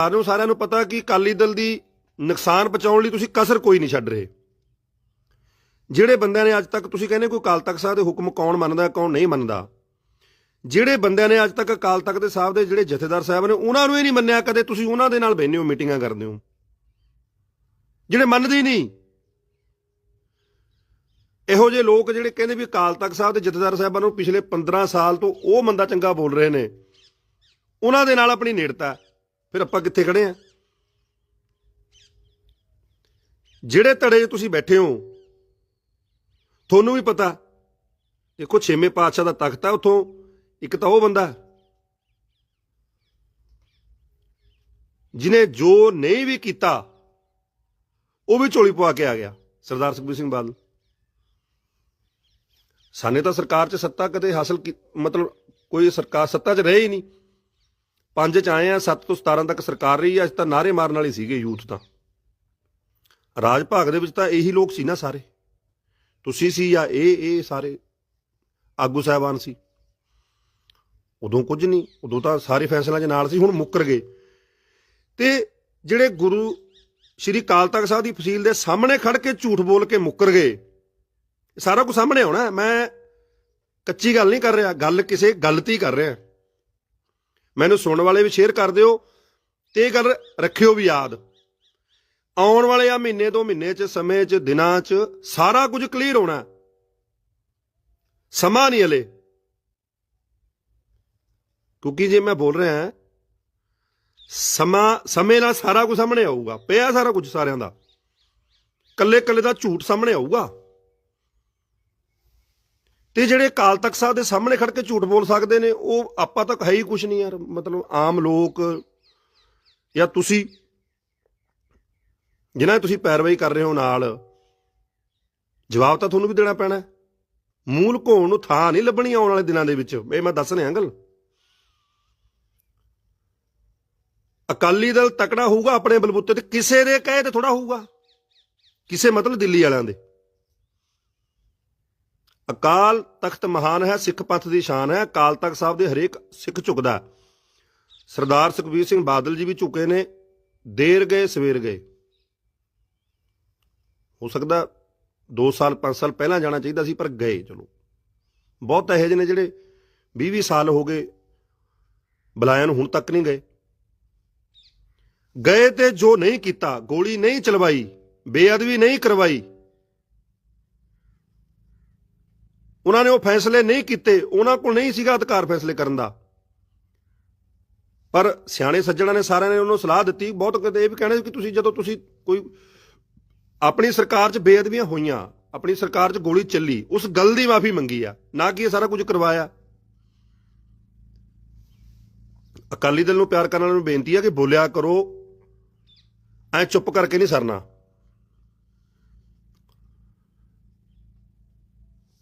ਸਾਨੂੰ ਸਾਰਿਆਂ ਨੂੰ ਪਤਾ ਕਿ ਅਕਾਲੀ ਦਲ ਦੀ ਨੁਕਸਾਨ ਪਹੁੰਚਾਉਣ ਲਈ ਤੁਸੀਂ ਕਸਰ ਕੋਈ ਨਹੀਂ ਛੱਡ ਰਹੇ। ਜਿਹੜੇ ਬੰਦਿਆਂ ਨੇ ਅੱਜ ਤੱਕ ਤੁਸੀਂ ਕਹਿੰਦੇ ਕੋਈ ਅਕਾਲ ਤਖਤ ਸਾਹਿਬ ਦੇ ਹੁਕਮ ਕੌਣ ਮੰਨਦਾ, ਕੌਣ ਨਹੀਂ ਮੰਨਦਾ। ਜਿਹੜੇ ਬੰਦਿਆਂ ਨੇ ਅੱਜ ਤੱਕ ਅਕਾਲ ਤਖਤ ਦੇ ਸਾਹਿਬ ਦੇ ਜਿਹੜੇ ਜਥੇਦਾਰ ਸਾਹਿਬ ਨੇ, ਉਹਨਾਂ ਨੂੰ ਇਹ ਨਹੀਂ ਮੰਨਿਆ ਕਦੇ ਤੁਸੀਂ ਉਹਨਾਂ ਦੇ ਨਾਲ ਬਹਿੰਦੇ ਹੋ, ਮੀਟਿੰਗਾਂ ਕਰਦੇ ਹੋ। ਜਿਹੜੇ ਮੰਨਦੇ ਹੀ ਨਹੀਂ। ਇਹੋ ਜਿਹੇ ਲੋਕ ਜਿਹੜੇ ਕਹਿੰਦੇ ਵੀ ਅਕਾਲ ਤਖਤ ਸਾਹਿਬ ਦੇ ਜਥੇਦਾਰ ਸਾਹਿਬਾਂ ਨੂੰ ਪਿਛਲੇ 15 ਸਾਲ ਤੋਂ ਉਹ ਮੰਦਾ ਚੰਗਾ ਬੋਲ ਰਹੇ ਨੇ। ਉਹਨਾਂ ਦੇ ਨਾਲ ਆਪਣੀ ਨੇੜਤਾ ਫਿਰ ਆਪਾਂ ਕਿੱਥੇ ਖੜੇ ਆ? ਜਿਹੜੇ ਧੜੇ 'ਚ ਤੁਸੀਂ ਬੈਠੇ ਹੋ, ਤੁਹਾਨੂੰ ਵੀ ਪਤਾ, ਦੇਖੋ ਛੇਵੇਂ ਪਾਤਸ਼ਾਹ ਦਾ ਤਖਤ ਆ, ਉਥੋਂ ਇੱਕ ਤਾਂ ਉਹ ਬੰਦਾ ਜਿਨੇ ਜੋ ਨਹੀਂ ਵੀ ਕੀਤਾ, ਉਹ ਵੀ ਝੋਲੀ ਪਵਾ ਕੇ ਆ ਗਿਆ, ਸਰਦਾਰ ਸੁਖਬੀਰ ਸਿੰਘ ਬਾਦਲ। ਸਾਨੇ ਤਾਂ ਸਰਕਾਰ 'ਚ ਸੱਤਾ ਕਦੇ ਹਾਸਲ ਮਤਲਬ ਕੋਈ ਸਰਕਾਰ, ਸੱਤਾ 'ਚ ਰਹੇ ਹੀ ਨਹੀਂ। ਪੰਜ 'ਚ ਆਏ ਆ 7 ਤੋਂ 17 ਤੱਕ ਸਰਕਾਰ ਰਹੀ ਆ ਅੱਜ ਤਾਂ ਨਾਰੇ ਮਾਰਨ ਵਾਲੇ ਸੀਗੇ ਯੂਥ ਤਾਂ। ਰਾਜ ਭਾਗ ਦੇ ਵਿੱਚ ਤਾਂ ਇਹੀ ਲੋਕ ਸੀ ਨਾ ਸਾਰੇ। ਤੁਸੀਂ ਸੀ ਜਾਂ ਇਹ ਇਹ ਸਾਰੇ ਆਗੂ ਸਾਹਿਬਾਨ ਸੀ। ਉਦੋਂ ਕੁਝ ਨਹੀਂ, ਉਦੋਂ ਤਾਂ ਸਾਰੇ ਫੈਸਲਿਆਂ 'ਚ ਨਾਲ ਸੀ, ਹੁਣ ਮੁੱਕਰ ਗਏ। ਤੇ ਜਿਹੜੇ ਗੁਰੂ ਸ਼੍ਰੀ ਕਾਲ ਤਖਤ ਸਾਹਿਬ ਦੀ ਫਸੀਲ ਦੇ ਸਾਹਮਣੇ ਖੜ ਕੇ ਝੂਠ ਬੋਲ ਕੇ ਮੁੱਕਰ ਗਏ ਸਾਰਾ ਕੁਝ ਸਾਹਮਣੇ ਆਉਣਾ ਮੈਂ ਕੱਚੀ ਗੱਲ ਨਹੀਂ ਕਰ ਰਿਹਾ, ਗੱਲ ਕਿਸੇ ਗਲਤੀ ਕਰ ਰਿਹਾ। ਮੈਨੂੰ ਸੁਣਨ ਵਾਲੇ ਵੀ ਸ਼ੇਅਰ ਕਰ ਦਿਓ ਤੇ ਇਹ ਗੱਲ ਰੱਖਿਓ ਵੀ ਯਾਦ। ਆਉਣ ਵਾਲੇ ਆ ਮਹੀਨੇ ਤੋਂ ਮਹੀਨੇ ਚ, ਸਮੇਂ ਚ, ਦਿਨਾਂ ਚ, ਸਾਰਾ ਕੁਝ ਕਲੀਅਰ ਹੋਣਾ। ਸਮਾਂ ਨਹੀਂ ਹਲੇ। ਕਿਉਂਕਿ ਜੇ ਮੈਂ ਬੋਲ ਰਿਹਾ ਹਾਂ ਸਮਾਂ, ਸਮੇਂ ਨਾਲ ਸਾਰਾ ਕੁਝ ਸਾਹਮਣੇ ਆਊਗਾ। ਪਿਆ ਸਾਰਾ ਕੁਝ ਸਾਰਿਆਂ ਦਾ। ਕੱਲੇ ਕੱਲੇ ਦਾ ਝੂਠ ਸਾਹਮਣੇ ਆਊਗਾ। ਤੇ ਜਿਹੜੇ ਅਕਾਲ ਤਖਤ ਸਾਹਿਬ ਦੇ ਸਾਹਮਣੇ ਖੜ ਕੇ ਝੂਠ ਬੋਲ ਸਕਦੇ ਨੇ, ਉਹ ਆਪਾਂ ਤੱਕ ਹੈ ਹੀ ਕੁਝ ਨਹੀਂ ਯਾਰ। ਮਤਲਬ ਆਮ ਲੋਕ ਜਾਂ ਤੁਸੀਂ, ਜਿਨ੍ਹਾਂ ਦੀ ਤੁਸੀਂ ਪੈਰਵਾਈ ਕਰ ਰਹੇ ਹੋ ਨਾਲ, ਜਵਾਬ ਤਾਂ ਤੁਹਾਨੂੰ ਵੀ ਦੇਣਾ ਪੈਣਾ ਮੂਲ ਘੋਣ ਨੂੰ ਥਾਂ ਨਹੀਂ ਲੱਭਣੀ ਆਉਣ ਵਾਲੇ ਦਿਨਾਂ ਦੇ ਵਿੱਚ। ਇਹ ਮੈਂ ਦੱਸ ਰਿਹਾ ਗੱਲ ਅਕਾਲੀ ਦਲ ਤਕੜਾ ਹੋਊਗਾ ਆਪਣੇ ਬਲਬੂਤੇ ਤੇ ਕਿਸੇ ਦੇ ਕਹੇ ਤੇ ਥੋੜਾ ਹੋਊਗਾ। ਕਿਸੇ ਮਤਲਬ ਦਿੱਲੀ ਵਾਲਿਆਂ ਦੇ। ਅਕਾਲ ਤਖਤ ਮਹਾਨ ਹੈ, ਸਿੱਖ ਪੰਥ ਦੀ ਸ਼ਾਨ ਹੈ, ਅਕਾਲ ਤਖਤ ਸਾਹਿਬ ਦੇ ਹਰੇਕ ਸਿੱਖ ਝੁਕਦਾ ਸਰਦਾਰ ਸੁਖਬੀਰ ਸਿੰਘ ਬਾਦਲ ਜੀ ਵੀ ਝੁਕੇ ਨੇ, ਦੇਰ ਗਏ, ਸਵੇਰ ਗਏ। ਹੋ ਸਕਦਾ 2 ਸਾਲ 5 ਸਾਲ ਪਹਿਲਾਂ ਜਾਣਾ ਚਾਹੀਦਾ ਸੀ, ਪਰ ਗਏ, ਚਲੋ। ਬਹੁਤ ਇਹੋ ਜਿਹੇ ਨੇ ਜਿਹੜੇ 20 20 ਸਾਲ ਹੋ ਗਏ, ਬੁਲਾਇਆ ਨੂੰ ਹੁਣ ਤੱਕ ਨਹੀਂ ਗਏ। ਗਏ ਤੇ ਜੋ ਨਹੀਂ ਕੀਤਾ, ਗੋਲੀ ਨਹੀਂ ਚਲਵਾਈ, ਬੇਅਦਬੀ ਨਹੀਂ ਕਰਵਾਈ ਉਹਨਾਂ ਨੇ ਉਹ ਫੈਸਲੇ ਨਹੀਂ ਕੀਤੇ, ਉਹਨਾਂ ਕੋਲ ਨਹੀਂ ਸੀਗਾ ਅਧਿਕਾਰ ਫੈਸਲੇ ਕਰਨ ਦਾ। ਪਰ ਸਿਆਣੇ ਸੱਜਣਾ ਨੇ ਸਾਰਿਆਂ ਨੇ ਉਹਨੂੰ ਸਲਾਹ ਦਿੱਤੀ, ਬਹੁਤ ਕਿਤੇ ਇਹ ਵੀ ਕਹਿਣਾ ਕਿ ਤੁਸੀਂ ਜਦੋਂ ਤੁਸੀਂ ਕੋਈ ਆਪਣੀ ਸਰਕਾਰ 'ਚ ਬੇਅਦਬੀਆਂ ਹੋਈਆਂ, ਆਪਣੀ ਸਰਕਾਰ 'ਚ ਗੋਲੀ ਚੱਲੀ, ਉਸ ਗੱਲ ਦੀ ਮਾਫੀ ਮੰਗੀ ਆ, ਨਾ ਕਿ ਇਹ ਸਾਰਾ ਕੁਝ ਕਰਵਾਇਆ। ਅਕਾਲੀ ਦਲ ਨੂੰ ਪਿਆਰ ਕਰਨ ਵਾਲਿਆਂ ਨੂੰ ਬੇਨਤੀ ਆ ਕਿ ਬੋਲਿਆ ਕਰੋ, ਐ ਚੁੱਪ ਕਰਕੇ ਨਹੀਂ ਸਰਨਾ।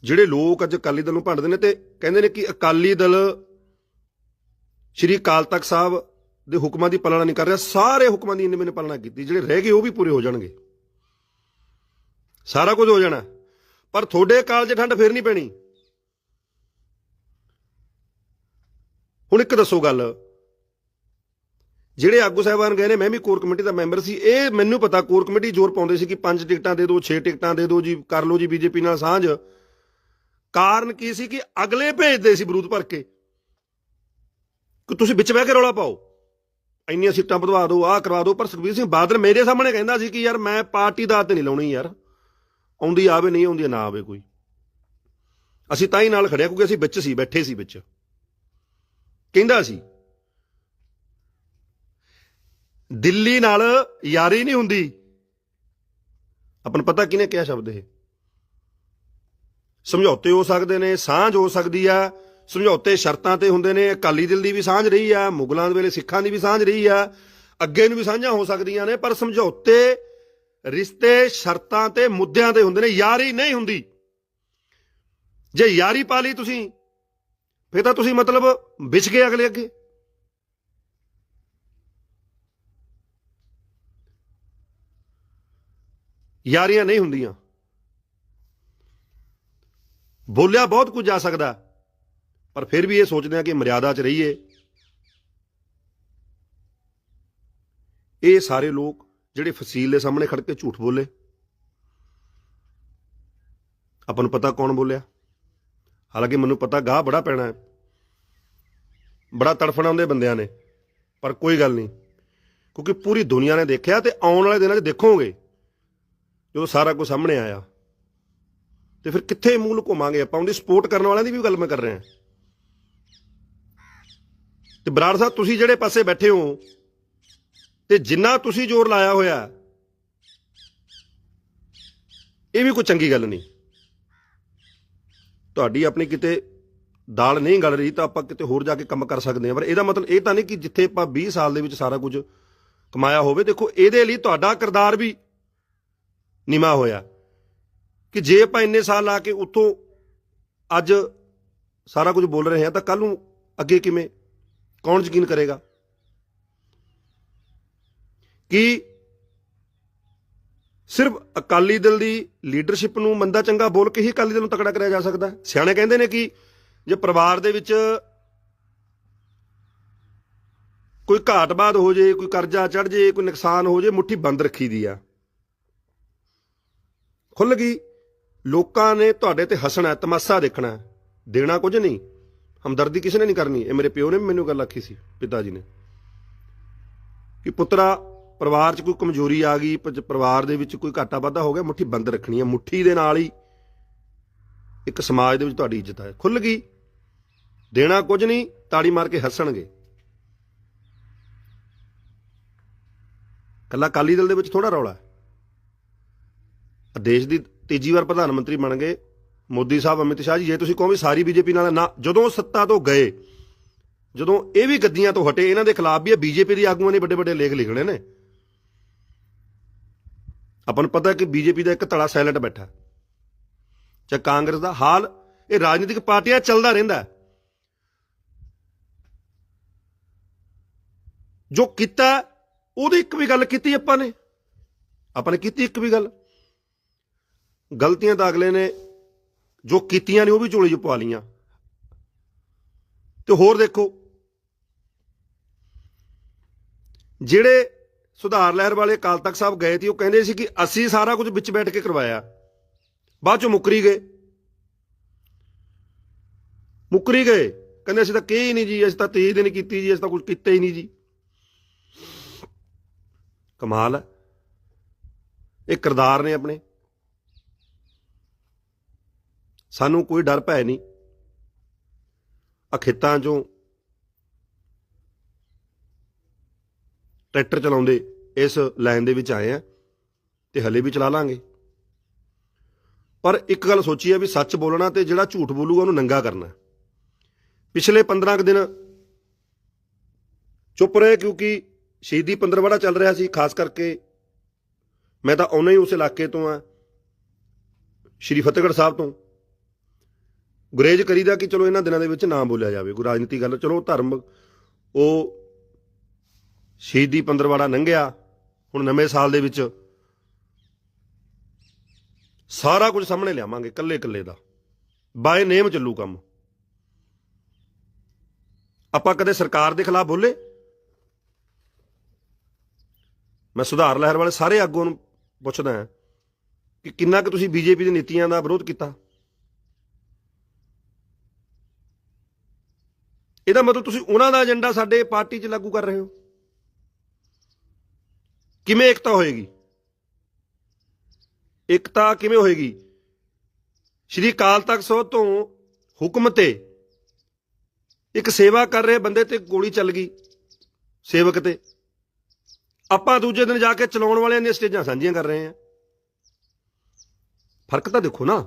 ਜਿਹੜੇ ਲੋਕ ਅੱਜ ਅਕਾਲੀ ਦਲ ਨੂੰ ਭੰਡਦੇ ਨੇ ਤੇ ਕਹਿੰਦੇ ਨੇ ਕਿ ਅਕਾਲੀ ਦਲ ਸ਼੍ਰੀ ਅਕਾਲ ਤਖਤ ਸਾਹਿਬ ਦੇ ਹੁਕਮਾਂ ਦੀ ਪਾਲਣਾ ਨਹੀਂ ਕਰ ਰਿਹਾ, ਸਾਰੇ ਹੁਕਮਾਂ ਦੀ ਇਹਨੇ ਮੈਨੇ ਪਾਲਣਾ ਕੀਤੀ, ਜਿਹੜੇ ਰਹਿ ਗਏ ਉਹ ਵੀ ਪੂਰੇ ਹੋ ਜਾਣਗੇ। ਸਾਰਾ ਕੁਝ ਹੋ ਜਾਣਾ। ਪਰ ਤੁਹਾਡੇ ਕਾਲ 'ਚ ਠੰਡ ਫੇਰ ਨਹੀਂ ਪੈਣੀ। ਹੁਣ ਇੱਕ ਦੱਸੋ ਗੱਲ। ਜਿਹੜੇ ਆਗੂ ਸਾਹਿਬਾਨ ਗਏ ਨੇ, ਮੈਂ ਵੀ ਕੋਰ ਕਮੇਟੀ ਦਾ ਮੈਂਬਰ ਸੀ, ਇਹ ਮੈਨੂੰ ਪਤਾ, ਕੋਰ ਕਮੇਟੀ ਜ਼ੋਰ ਪਾਉਂਦੇ ਸੀ ਕਿ ਪੰਜ ਟਿਕਟਾਂ ਦੇ ਦਿਓ 6 ਟਿਕਟਾਂ ਦੇ ਦਿਓ ਜੀ, ਕਰ ਲਓ ਜੀ, ਬੀਜੇਪੀ ਨਾਲ ਸਾਂਝ। ਕਾਰਨ ਕੀ ਸੀ ਕਿ ਅਗਲੇ ਭੇਜਦੇ ਸੀ ਬਰੂਦ ਭਰ ਕੇ? ਕਿ ਤੁਸੀਂ ਵਿੱਚ ਬਹਿ ਕੇ ਰੌਲਾ ਪਾਓ। ਇੰਨੀਆਂ ਸੀਟਾਂ ਵਧਵਾ ਦਿਓ, ਆਹ ਕਰਵਾ ਦਿਓ, ਪਰ ਸੁਖਬੀਰ ਸਿੰਘ ਬਾਦਲ ਮੇਰੇ ਸਾਹਮਣੇ ਕਹਿੰਦਾ ਸੀ ਕਿ ਯਾਰ ਮੈਂ ਪਾਰਟੀ ਦਾ ਤੇ ਨਹੀਂ ਲਾਉਣੀ ਯਾਰ। ਆਉਂਦੀ ਆਵੇ, ਨਹੀਂ ਆਉਂਦੀ, ਨਾ ਆਵੇ ਕੋਈ। ਅਸੀਂ ਤਾਂ ਹੀ ਨਾਲ ਖੜਿਆ ਕਿਉਂਕਿ ਅਸੀਂ ਵਿੱਚ ਸੀ, ਬੈਠੇ ਸੀ ਵਿੱਚ। ਕਹਿੰਦਾ ਸੀ, ਦਿੱਲੀ ਨਾਲ ਯਾਰੀ ਨਹੀਂ ਹੁੰਦੀ। ਆਪਾਂ ਨੂੰ ਪਤਾ ਕਿਹਨੇ ਕਿਹਾ ਸ਼ਬਦ ਇਹ? ਸਮਝੌਤੇ ਹੋ ਸਕਦੇ ਨੇ, ਸਾਂਝ ਹੋ ਸਕਦੀ ਆ। ਸਮਝੌਤੇ ਸ਼ਰਤਾਂ ਤੇ ਹੁੰਦੇ ਨੇ, ਅਕਾਲੀ ਦਲ ਦੀ ਵੀ ਸਾਂਝ ਰਹੀ ਆ, ਮੁਗਲਾਂ ਦੇ ਵੇਲੇ ਸਿੱਖਾਂ ਦੀ ਵੀ ਸਾਂਝ ਰਹੀ ਆ। ਅੱਗੇ ਨੂੰ ਵੀ ਸਾਂਝਾਂ ਹੋ ਸਕਦੀਆਂ ਨੇ, ਪਰ ਸਮਝੌਤੇ ਰਿਸ਼ਤੇ ਸ਼ਰਤਾਂ ਤੇ ਮੁੱਦਿਆਂ ਤੇ ਹੁੰਦੇ ਨੇ, ਯਾਰੀ ਨਹੀਂ ਹੁੰਦੀ। ਜੇ ਯਾਰੀ ਪਾ ਲਈ ਤੁਸੀਂ, ਫਿਰ ਤਾਂ ਤੁਸੀਂ ਮਤਲਬ ਵਿਛ ਗਏ ਅਗਲੇ ਅੱਗੇ। ਯਾਰੀਆਂ ਨਹੀਂ ਹੁੰਦੀਆਂ। ਬੋਲਿਆ ਬਹੁਤ ਕੁਝ ਜਾ ਸਕਦਾ। ਪਰ ਫਿਰ ਵੀ ਇਹ ਸੋਚਦੇ ਆ ਕਿ ਮਰਿਆਦਾ 'ਚ ਰਹੀਏ। ਇਹ ਸਾਰੇ ਲੋਕ ਜਿਹੜੇ ਫਸੀਲ ਦੇ ਸਾਹਮਣੇ ਖੜ ਕੇ ਝੂਠ ਬੋਲੇ। ਆਪਾਂ ਨੂੰ ਪਤਾ ਕੌਣ ਬੋਲਿਆ? ਹਾਲਾਂਕਿ ਮੈਨੂੰ ਪਤਾ ਗਾਹ ਬੜਾ ਪੈਣਾ ਹੈ। ਬੜਾ ਤੜਫਣਾ ਹੁੰਦੇ ਬੰਦਿਆਂ ਨੇ। ਪਰ ਕੋਈ ਗੱਲ ਨਹੀਂ। ਕਿਉਂਕਿ ਪੂਰੀ ਦੁਨੀਆ ਨੇ ਦੇਖਿਆ ਤੇ ਆਉਣ ਵਾਲੇ ਦਿਨਾਂ 'ਚ ਦੇਖੋਗੇ। ਜਦੋਂ ਸਾਰਾ ਕੁਝ ਸਾਹਮਣੇ ਆਇਆ। ਤੇ ਫਿਰ ਕਿੱਥੇ ਮੂੰਹ ਲੁਕਾਵਾਂਗੇ ਆਪਾਂ? ਉਹਦੀ ਸਪੋਰਟ ਕਰਨ ਵਾਲਿਆਂ ਦੀ ਵੀ ਗੱਲ ਮੈਂ ਕਰ ਰਿਹਾ। ਤੇ ਬਰਾੜ ਸਾਹਿਬ, ਤੁਸੀਂ ਜਿਹੜੇ ਪਾਸੇ ਬੈਠੇ ਹੋ, ਤੇ ਜਿੰਨਾ ਤੁਸੀਂ ਜ਼ੋਰ ਲਾਇਆ ਹੋਇਆ, ਇਹ ਵੀ ਕੋਈ ਚੰਗੀ ਗੱਲ ਨਹੀਂ। ਤੁਹਾਡੀ ਆਪਣੀ ਕਿਤੇ ਦਾਲ ਨਹੀਂ ਗਲ ਰਹੀ ਤਾਂ ਆਪਾਂ ਕਿਤੇ ਹੋਰ ਜਾ ਕੇ ਕੰਮ ਕਰ ਸਕਦੇ ਹਾਂ। ਪਰ ਇਹਦਾ ਮਤਲਬ ਇਹ ਤਾਂ ਨਹੀਂ ਕਿ ਜਿੱਥੇ ਆਪਾਂ 20 ਸਾਲ ਦੇ ਵਿੱਚ ਸਾਰਾ ਕੁਝ ਕਮਾਇਆ ਹੋਵੇ, ਦੇਖੋ ਇਹਦੇ ਲਈ ਤੁਹਾਡਾ ਕਿਰਦਾਰ ਵੀ ਨਿਮਾ ਹੋਇਆ। ਕਿ ਜੇ ਆਪਾਂ ਇੰਨੇ ਸਾਲ ਲਾ ਕੇ ਉੱਥੋਂ ਅੱਜ ਸਾਰਾ ਕੁਝ ਬੋਲ ਰਹੇ ਹਾਂ, ਤਾਂ ਕੱਲ ਨੂੰ ਅੱਗੇ ਕਿਵੇਂ? ਕੌਣ ਯਕੀਨ ਕਰੇਗਾ? ਕਿ ਸਿਰਫ ਅਕਾਲੀ ਦਲ ਦੀ ਲੀਡਰਸ਼ਿਪ ਨੂੰ ਮੰਦਾ ਚੰਗਾ ਬੋਲ ਕੇ ਹੀ ਅਕਾਲੀ ਦਲ ਨੂੰ ਤਕੜਾ ਕਰਿਆ ਜਾ ਸਕਦਾ? ਸਿਆਣੇ ਕਹਿੰਦੇ ਨੇ ਕਿ ਜੇ ਪਰਿਵਾਰ ਦੇ ਵਿੱਚ ਕੋਈ ਘਾਟਬਾਦ ਹੋ ਜੇ, ਕੋਈ ਕਰਜ਼ਾ ਚੜ ਜੇ, ਕੋਈ ਨੁਕਸਾਨ ਹੋ ਜੇ, ਮੁੱਠੀ ਬੰਦ ਰੱਖੀ ਦੀ ਆ। ਖੁੱਲ ਗਈ। ਲੋਕਾਂ ਨੇ ਤੁਹਾਡੇ ਤੇ ਹੱਸਣਾ, ਤਮਾਸ਼ਾ ਦੇਖਣਾ ਦੇਣਾ ਕੁਝ ਨਹੀਂ। ਹਮਦਰਦੀ ਕਿਸੇ ਨੇ ਨਹੀਂ ਕਰਨੀ। ਇਹ ਮੇਰੇ ਪਿਓ ਨੇ ਵੀ ਮੈਨੂੰ ਗੱਲ ਆਖੀ ਸੀ, ਪਿਤਾ ਜੀ ਨੇ। ਕਿ ਪੁੱਤਰਾ, ਪਰਿਵਾਰ 'ਚ ਕੋਈ ਕਮਜ਼ੋਰੀ ਆ ਗਈ ਪਰਿਵਾਰ ਦੇ ਵਿੱਚ ਕੋਈ ਘਾਟਾ ਵਾਧਾ ਹੋ ਗਿਆ, ਮੁੱਠੀ ਬੰਦ ਰੱਖਣੀ ਹੈ। ਮੁੱਠੀ ਦੇ ਨਾਲ ਹੀ ਇੱਕ ਸਮਾਜ ਦੇ ਵਿੱਚ ਤੁਹਾਡੀ ਇੱਜ਼ਤ ਹੈ। ਖੁੱਲ ਗਈ। ਦੇਣਾ ਕੁਝ ਨਹੀਂ, ਤਾੜੀ ਮਾਰ ਕੇ ਹੱਸਣਗੇ। ਕੱਲਾ ਕਾਲੀ ਦਲ ਦੇ ਵਿੱਚ ਥੋੜਾ ਰੌਲਾ ਹੈ। ਦੇਸ਼ ਦੀ ਤੀਜੀ ਵਾਰ ਪ੍ਰਧਾਨ ਮੰਤਰੀ ਬਣ ਗਏ। ਮੋਦੀ ਸਾਹਿਬ, ਅਮਿਤ ਸ਼ਾਹ ਜੀ, ਜੇ ਤੁਸੀਂ ਕਹੋ ਵੀ ਸਾਰੀ ਬੀਜੇਪੀ ਨਾਲ ਨਾ, ਜਦੋਂ ਸੱਤਾ ਤੋਂ ਗਏ, ਜਦੋਂ ਇਹ ਵੀ ਗੱਦੀਆਂ ਤੋਂ ਹਟੇ, ਇਹਨਾਂ ਦੇ ਖਿਲਾਫ ਵੀ ਇਹ ਬੀਜੇਪੀ ਦੇ ਆਗੂਆਂ ਨੇ ਵੱਡੇ ਵੱਡੇ ਲੇਖ ਲਿਖਣੇ ਨੇ। ਆਪਾਂ ਨੂੰ ਪਤਾ ਹੈ ਕਿ ਬੀਜੇਪੀ ਦਾ ਇੱਕ ਧੜਾ ਸਾਇਲੈਂਟ ਬੈਠਾ। ਚਾਹੇ ਕਾਂਗਰਸ ਦਾ, ਹਾਲ ਇਹ ਰਾਜਨੀਤਿਕ ਪਾਰਟੀਆਂ ਚੱਲਦਾ ਰਹਿੰਦਾ ਜੋ ਕੀਤਾ, ਉਹਦੀ ਇੱਕ ਵੀ ਗੱਲ ਕੀਤੀ ਆਪਾਂ ਨੇ। ਆਪਾਂ ਨੇ ਕੀਤੀ ਇੱਕ ਵੀ ਗੱਲ। ਗਲਤੀਆਂ ਤਾਂ ਅਗਲੇ ਨੇ ਜੋ ਕੀਤੀਆਂ ਨੇ ਉਹ ਵੀ ਝੋਲੀ 'ਚ ਪਵਾ ਲੀਆਂ ਤੇ ਹੋਰ ਦੇਖੋ, ਜਿਹੜੇ ਸੁਧਾਰ ਲਹਿਰ ਵਾਲੇ ਅਕਾਲ ਤਖਤ ਸਾਹਿਬ ਗਏ ਸੀ, ਉਹ ਕਹਿੰਦੇ ਸੀ ਕਿ ਅਸੀਂ ਸਾਰਾ ਕੁਝ ਵਿੱਚ ਬੈਠ ਕੇ ਕਰਵਾਇਆ। ਬਾਅਦ ਚੋਂ ਮੁੱਕਰੀ ਗਏ। ਮੁੱਕਰੀ ਗਏ। ਕਹਿੰਦੇ ਅਸੀਂ ਤਾਂ ਕੀ ਨਹੀਂ ਜੀ, ਅਸੀਂ ਤਾਂ 23 ਦਿਨ ਕੀਤੀ ਜੀ, ਅਸੀਂ ਤਾਂ ਕੁਝ ਕੀਤਾ ਹੀ ਨਹੀਂ ਜੀ। ਕਮਾਲ ਹੈ। ਇਹ ਕਿਰਦਾਰ ਨੇ ਆਪਣੇ। ਸਾਨੂੰ ਕੋਈ ਡਰ ਭੈ ਨਹੀਂ। ਆ ਖੇਤਾਂ 'ਚੋਂ ਟਰੈਕਟਰ ਚਲਾਉਂਦੇ ਇਸ ਲਾਈਨ ਦੇ ਵਿੱਚ ਆਏ ਆ ਤੇ ਹਲੇ ਵੀ ਚਲਾ ਲਾਂਗੇ। ਪਰ ਇੱਕ ਗੱਲ ਸੋਚੀ ਹੈ ਵੀ ਸੱਚ ਬੋਲਣਾ ਤੇ ਜਿਹੜਾ ਝੂਠ ਬੋਲੂਗਾ ਉਹਨੂੰ ਨੰਗਾ ਕਰਨਾ ਪਿਛਲੇ 15 ਕੁ ਦਿਨ ਚੁੱਪ ਰਹੇ ਕਿਉਂਕਿ ਸ਼ਹੀਦੀ ਪੰਦਰਵਾੜਾ ਚੱਲ ਰਿਹਾ ਸੀ, ਖਾਸ ਕਰਕੇ ਮੈਂ ਤਾਂ ਆਉਣਾ ਹੀ ਉਸ ਇਲਾਕੇ ਤੋਂ ਆ, ਸ਼੍ਰੀ ਫਤਿਹਗੜ੍ਹ ਸਾਹਿਬ ਤੋਂ। ਗੁਰੇਜ ਕਰੀਦਾ ਕਿ ਚਲੋ ਇਹਨਾਂ ਦਿਨਾਂ ਦੇ ਵਿੱਚ ਨਾ ਬੋਲਿਆ ਜਾਵੇ, ਕੋਈ ਰਾਜਨੀਤੀ ਗੱਲ, ਚਲੋ ਧਰਮ, ਉਹ ਸ਼ਹੀਦੀ ਪੰਦਰਵਾੜਾ ਲੰਘਿਆ ਹੁਣ ਨਵੇਂ ਸਾਲ ਦੇ ਵਿੱਚ ਸਾਰਾ ਕੁਝ ਸਾਹਮਣੇ ਲਿਆਵਾਂਗੇ ਕੱਲੇ ਕੱਲੇ ਦਾ। ਬਾਏ ਨੇਮ ਚੱਲੂ ਕੰਮ। ਆਪਾਂ ਕਦੇ ਸਰਕਾਰ ਦੇ ਖਿਲਾਫ ਬੋਲੇ? ਮੈਂ ਸੁਧਾਰ ਲਹਿਰ ਵਾਲੇ ਸਾਰੇ ਆਗੂਆਂ ਨੂੰ ਪੁੱਛਦਾ ਹਾਂ ਕਿ ਕਿੰਨਾ ਕੁ ਤੁਸੀਂ ਬੀਜੇਪੀ ਦੀ ਨੀਤੀਆਂ ਦਾ ਵਿਰੋਧ ਕੀਤਾ? ਇਹਦਾ ਮਤਲਬ ਤੁਸੀਂ ਉਹਨਾਂ ਦਾ ਏਜੰਡਾ ਸਾਡੇ ਪਾਰਟੀ 'ਚ ਲਾਗੂ ਕਰ ਰਹੇ ਹੋ? ਕਿਵੇਂ ਇਕਤਾ ਹੋਏਗੀ? ਇਕਤਾ ਕਿਵੇਂ ਹੋਏਗੀ? ਸ਼੍ਰੀ ਅਕਾਲ ਤਖਤ ਸਾਹਿਬ ਤੋਂ ਹੁਕਮ ਤੇ ਇੱਕ ਸੇਵਾ ਕਰ ਰਹੇ ਬੰਦੇ ਤੇ ਗੋਲੀ ਚੱਲ ਗਈ, ਸੇਵਕ ਤੇ। ਆਪਾਂ ਦੂਜੇ ਦਿਨ ਜਾ ਕੇ ਚਲਾਉਣ ਵਾਲਿਆਂ ਦੀਆਂ ਸਟੇਜਾਂ ਸਾਂਝੀਆਂ ਕਰ ਰਹੇ ਹਾਂ। ਫ਼ਰਕ ਤਾਂ ਦੇਖੋ ਨਾ।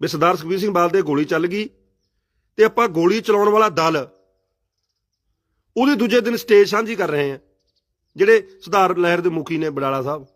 ਵੀ ਸਰਦਾਰ ਸੁਖਬੀਰ ਸਿੰਘ ਬਾਦਲ ਦੇ ਗੋਲੀ ਚੱਲ ਗਈ ਤੇ ਆਪਾਂ ਗੋਲੀ ਚਲਾਉਣ ਵਾਲਾ ਦਲ। ਉਹਦੇ ਦੂਜੇ ਦਿਨ ਸਟੇਜ ਸਾਂਝੀ ਕਰ ਰਹੇ ਹਾਂ। ਜਿਹੜੇ ਸੁਧਾਰ ਲਹਿਰ ਦੇ ਮੁਖੀ ਨੇ ਬਡਾਲਾ ਸਾਹਿਬ।